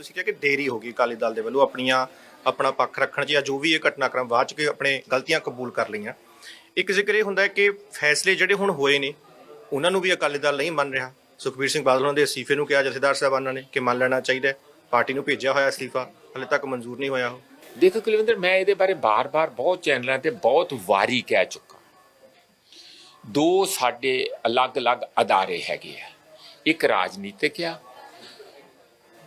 ਤੁਸੀਂ ਕਿਹਾ ਕਿ ਦੇਰੀ ਹੋ ਗਈ ਅਕਾਲੀ ਦਲ ਦੇ ਵੱਲੋਂ ਆਪਣੀਆਂ, ਆਪਣਾ ਪੱਖ ਰੱਖਣ 'ਚ ਜਾਂ ਜੋ ਵੀ ਇਹ ਘਟਨਾਕ੍ਰਮ ਬਾਅਦ 'ਚ ਕਿ ਆਪਣੇ ਗਲਤੀਆਂ ਕਬੂਲ ਕਰ ਲਈਆਂ। ਇੱਕ ਜ਼ਿਕਰ ਇਹ ਹੁੰਦਾ ਹੈ ਕਿ ਫੈਸਲੇ ਜਿਹੜੇ ਹੁਣ ਹੋਏ ਨੇ, ਉਹਨਾਂ ਨੂੰ ਵੀ ਅਕਾਲੀ ਦਲ ਨਹੀਂ ਮੰਨ ਰਿਹਾ। ਸੁਖਬੀਰ ਸਿੰਘ ਬਾਦਲ ਉਹਨਾਂ ਦੇ ਅਸਤੀਫੇ ਨੂੰ ਕਿਹਾ, ਜਥੇਦਾਰ ਸਾਹਿਬਾਨਾਂ ਨੇ ਕਿ ਮੰਨ ਲੈਣਾ ਚਾਹੀਦਾ ਪਾਰਟੀ ਨੂੰ ਭੇਜਿਆ ਹੋਇਆ ਅਸਤੀਫਾ, ਹਲੇ ਤੱਕ ਮਨਜ਼ੂਰ ਨਹੀਂ ਹੋਇਆ ਉਹ। ਦੇਖੋ ਕੁਲਵਿੰਦਰ, ਮੈਂ ਇਹਦੇ ਬਾਰੇ ਬਾਰ-ਬਾਰ ਬਹੁਤ ਚੈਨਲਾਂ ਤੇ ਬਹੁਤ ਵਾਰੀ ਕਹਿ ਚੁੱਕਾ ਦੋ ਸਾਡੇ ਅਲੱਗ-ਅਲੱਗ ਅਦਾਰੇ ਹੈਗੇ ਆ। ਇੱਕ ਰਾਜਨੀਤਿਕ ਆ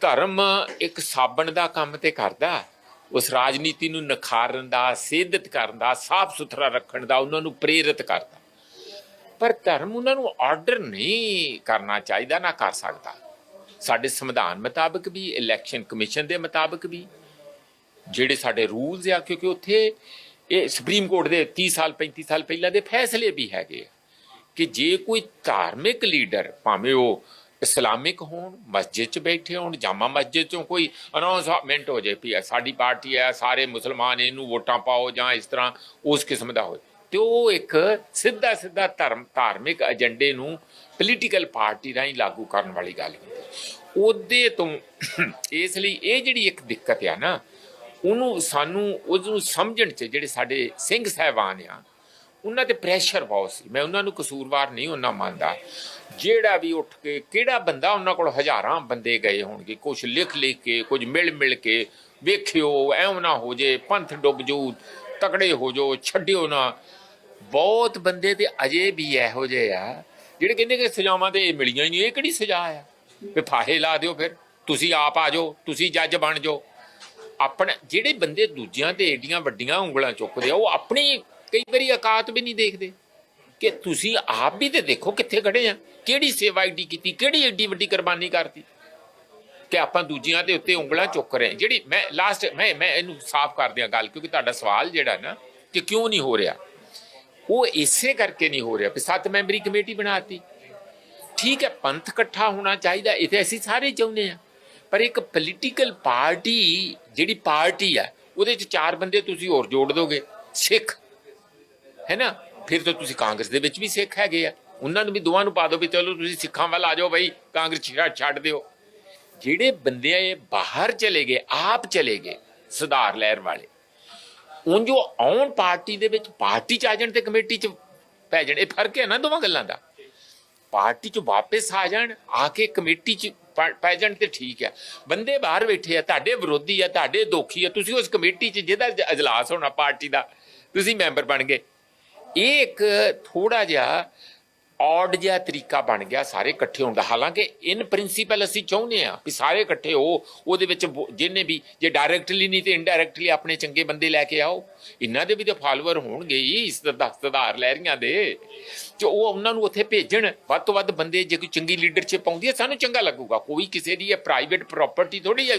ਧਰਮ ਇੱਕ ਸਾਬਣ ਦਾ ਕੰਮ ਤੇ ਕਰਦਾ। ਉਸ ਰਾਜਨੀਤੀ ਨੂੰ ਨਖਾਰਨ ਦਾ, ਸਿੱਧਤ ਕਰਨ ਦਾ, ਸਾਫ਼ ਸੁਥਰਾ ਰੱਖਣ ਦਾ, ਉਹਨਾਂ ਨੂੰ ਪ੍ਰੇਰਿਤ ਕਰਦਾ। ਪਰ ਧਰਮ ਉਹਨਾਂ ਨੂੰ ਆਰਡਰ ਨਹੀਂ ਕਰਨਾ ਚਾਹੀਦਾ, ਨਾ ਕਰ ਸਕਦਾ। ਸਾਡੇ ਸੰਵਿਧਾਨ ਮੁਤਾਬਕ ਵੀ ਇਲੈਕਸ਼ਨ ਕਮਿਸ਼ਨ ਦੇ ਮੁਤਾਬਕ ਵੀ, ਜਿਹੜੇ ਸਾਡੇ ਰੂਲਸ ਆ, ਕਿਉਂਕਿ ਉੱਥੇ ਇਹ ਸੁਪਰੀਮ ਕੋਰਟ ਦੇ 30 ਸਾਲ 35 ਸਾਲ ਪਹਿਲਾਂ ਦੇ ਫੈਸਲੇ ਵੀ ਹੈਗੇ ਆ ਕਿ ਜੇ ਕੋਈ ਧਾਰਮਿਕ ਲੀਡਰ ਭਾਵੇਂ ਉਹ ਇਸਲਾਮਿਕ ਹੋਣ, ਮਸਜਿਦ 'ਚ ਬੈਠੇ ਹੋਣ, ਜਾਮਾ ਮਸਜਿਦ 'ਚੋਂ ਕੋਈ ਅਨਾਉਂਸਮੈਂਟ ਹੋ ਜਾਏ ਵੀ ਸਾਡੀ ਪਾਰਟੀ ਹੈ, ਸਾਰੇ ਮੁਸਲਮਾਨ ਇਹਨੂੰ ਵੋਟਾਂ ਪਾਓ ਜਾਂ ਇਸ ਤਰ੍ਹਾਂ ਉਸ ਕਿਸਮ ਦਾ ਹੋਏ। ਤੇ ਉਹ ਇੱਕ ਸਿੱਧਾ ਸਿੱਧਾ ਧਰਮ, ਧਾਰਮਿਕ ਏਜੰਡੇ ਨੂੰ ਪੋਲੀਟੀਕਲ ਪਾਰਟੀ ਰਾਹੀਂ ਲਾਗੂ ਕਰਨ ਵਾਲੀ ਗੱਲ ਹੁੰਦੀ ਉਹਦੇ ਤੋਂ ਇਸ ਲਈ ਇਹ ਜਿਹੜੀ ਇੱਕ ਦਿੱਕਤ ਆ ਨਾ, ਉਹਨੂੰ ਸਾਨੂੰ, ਉਹਨੂੰ ਸਮਝਣ ਚ ਜਿਹੜੇ ਸਾਡੇ ਸਿੰਘ ਸਾਹਿਬਾਨ ਆ ਉਹਨਾਂ ਤੇ ਪ੍ਰੈਸ਼ਰ ਬਹੁਤ ਸੀ। ਮੈਂ ਉਹਨਾਂ ਨੂੰ ਕਸੂਰਵਾਰ ਨਹੀਂ ਉਹਨਾਂ ਮੰਨਦਾ। ਜਿਹੜਾ ਵੀ ਉੱਠ ਕੇ ਕਿਹੜਾ ਬੰਦਾ ਉਹਨਾਂ ਕੋਲ ਹਜ਼ਾਰਾਂ ਬੰਦੇ ਗਏ ਹੋਣਗੇ ਕੁਝ ਲਿਖ ਲਿਖ ਕੇ ਕੁਝ ਮਿਲ ਮਿਲ ਕੇ, ਵੇਖਿਓ ਐਵੇਂ ਨਾ ਹੋ ਜੇ, ਪੰਥ ਡੁੱਬ ਜੂ, ਤਕੜੇ ਹੋ ਜੋ ਛੱਡਿਓ ਨਾ। ਬਹੁਤ ਬੰਦੇ ਤੇ ਅਜੇ ਵੀ ਇਹੋ ਜਿਹੇ ਆ, ਜਿਹੜੇ ਕਹਿੰਦੇ ਕਿ ਸਜ਼ਾਵਾਂ ਤੇ ਇਹ ਮਿਲੀਆਂ ਹੀ ਨਹੀਂ, ਇਹ ਕਿਹੜੀ ਸਜ਼ਾ ਆ? ਵੀ ਫਾਹੇ ਲਾ ਦਿਓ ਫਿਰ, ਤੁਸੀਂ ਆਪ ਆ ਜਾਓ, ਤੁਸੀਂ ਜੱਜ ਬਣ ਜਾਓ। ਆਪਣੇ, ਜਿਹੜੇ ਬੰਦੇ ਦੂਜਿਆਂ ਤੇ ਏਡੀਆਂ ਵੱਡੀਆਂ ਉਂਗਲਾਂ ਚੁੱਕਦੇ ਆ, ਉਹ ਆਪਣੀ ਕਈ ਵਾਰੀ ਔਕਾਤ ਵੀ ਨਹੀਂ ਦੇਖਦੇ। ਕਿ ਤੁਸੀਂ ਆਪ ਵੀ ਤੇ ਦੇਖੋ ਕਿੱਥੇ ਖੜੇ ਆ, ਕਿਹੜੀ ਸੇਵਾ ਏਡੀ ਕੀਤੀ, ਕਿਹੜੀ ਐਡੀ ਵੱਡੀ ਕੁਰਬਾਨੀ ਕਰਤੀ। ਕਿ ਆਪਾਂ ਦੂਜਿਆਂ ਦੇ ਉੱਤੇ ਉਂਗਲਾਂ ਚੁੱਕ ਰਹੇ ਹਾਂ। ਜਿਹੜੀ ਮੈਂ ਲਾਸਟ ਮੈਂ ਮੈਂ ਇਹਨੂੰ ਸਾਫ਼ ਕਰ ਦਿਆਂ ਗੱਲ, ਕਿਉਂਕਿ ਤੁਹਾਡਾ ਸਵਾਲ ਜਿਹੜਾ ਨਾ, ਕਿ ਕਿਉਂ ਨਹੀਂ ਹੋ ਰਿਹਾ। ਉਹ ਇਸੇ ਕਰਕੇ ਨਹੀਂ ਹੋ ਰਿਹਾ ਵੀ ਸੱਤ ਮੈਂਬਰੀ ਕਮੇਟੀ ਬਣਾਤੀ ਠੀਕ ਹੈ, ਪੰਥ ਇਕੱਠਾ ਹੋਣਾ ਚਾਹੀਦਾ, ਇਹ ਤੇ ਅਸੀਂ ਸਾਰੇ ਚਾਹੁੰਦੇ ਆ ਪਰ ਇੱਕ ਪੋਲੀਟੀਕਲ ਪਾਰਟੀ ਜਿਹੜੀ ਪਾਰਟੀ ਆ, ਉਹਦੇ ਚ ਚਾਰ ਬੰਦੇ ਤੁਸੀਂ ਹੋਰ ਜੋੜ ਦੋਗੇ, ਸਿੱਖ। ਹੈ ਨਾ? ਫਿਰ ਤਾਂ ਤੁਸੀਂ ਕਾਂਗਰਸ ਦੇ ਵਿੱਚ ਵੀ ਸਿੱਖ ਹੈਗੇ ਆ। ਉਹਨਾਂ ਨੂੰ ਵੀ ਦੋਵਾਂ ਨੂੰ ਪਾ ਦਿਓ ਵੀ ਚਲੋ ਤੁਸੀਂ ਸਿੱਖਾਂ ਵੱਲ ਆ ਜਾਓ ਬਈ, ਕਾਂਗਰਸ ਛੱਡ- ਛੱਡ ਦਿਓ। ਜਿਹੜੇ ਬੰਦੇ ਇਹ ਬਾਹਰ ਚਲੇ ਗਏ, ਆਪ ਚਲੇ ਗਏ, ਸੁਧਾਰ ਲਹਿਰ ਵਾਲੇ। ਉਨ ਜੋ ਆਉਣ ਪਾਰਟੀ ਦੇ ਵਿੱਚ, ਪਾਰਟੀ ਚ ਆ ਜਾਣ ਤੇ ਕਮੇਟੀ ਚ ਪੈ ਜਾਣ। ਇਹ ਫ਼ਰਕ ਹੈ ਨਾ ਦੋਵਾਂ ਗੱਲਾਂ ਦਾ? ਪਾਰਟੀ ਚ ਵਾਪਸ ਆ ਜਾਣ, ਆ ਕੇ ਕਮੇਟੀ ਚ ਪੈ ਜਾਣ ਤੇ ਠੀਕ ਹੈ ਬੰਦੇ ਬਾਹਰ ਬੈਠੇ ਆ, ਤੁਹਾਡੇ ਵਿਰੋਧੀ ਆ, ਤੁਹਾਡੇ ਦੋਖੀ ਆ, ਤੁਸੀਂ ਉਸ ਕਮੇਟੀ ਚ ਜਿਹਦਾ ਜ- ਅਜਲਾਸ ਹੋਣਾ ਪਾਰਟੀ ਦਾ, ਤੁਸੀਂ ਮੈਂਬਰ ਬਣ ਗਏ। ਇਹ ਇੱਕ ਥੋੜਾ ਜਿਹਾ ਔਡ ਜਿਹਾ ਤਰੀਕਾ ਬਣ ਗਿਆ ਸਾਰੇ ਇਕੱਠੇ ਹੋਣ ਦਾ। ਹਾਲਾਂਕਿ ਇਨ ਪ੍ਰਿੰਸੀਪਲ ਅਸੀਂ ਚਾਹੁੰਦੇ ਆ ਵੀ ਸਾਰੇ ਇਕੱਠੇ ਹੋ, ਉਹਦੇ ਵਿੱਚ ਵੋ- ਜਿਹਨੇ ਵੀ, ਜੇ ਡਾਇਰੈਕਟਲੀ ਨਹੀਂ ਤੇ ਇਨਡਾਇਰੈਕਟਲੀ ਆਪਣੇ ਚੰਗੇ ਬੰਦੇ ਲੈ ਕੇ ਆਓ। ਇਹਨਾਂ ਦੇ ਵੀ ਤਾਂ ਫਾਲੋਅਰ ਹੋਣਗੇ ਹੀ, ਇਸ ਦਾ ਸੁਧਾਰ ਲਹਿਰੀਆਂ ਦੇ। ਤੇ ਉਹ ਉਹਨਾਂ ਨੂੰ ਉੱਥੇ ਭੇਜਣ। ਵੱਧ ਤੋਂ ਵੱਧ ਬੰਦੇ ਜੇ ਕੋਈ ਚੰਗੀ ਲੀਡਰਸ਼ਿਪ ਆਉਂਦੀ ਹੈ, ਸਾਨੂੰ ਚੰਗਾ ਲੱਗੂਗਾ। ਕੋਈ ਕਿਸੇ ਦੀ ਇਹ ਪ੍ਰਾਈਵੇਟ ਪ੍ਰਾਪਰਟੀ ਥੋੜੀ ਹੈ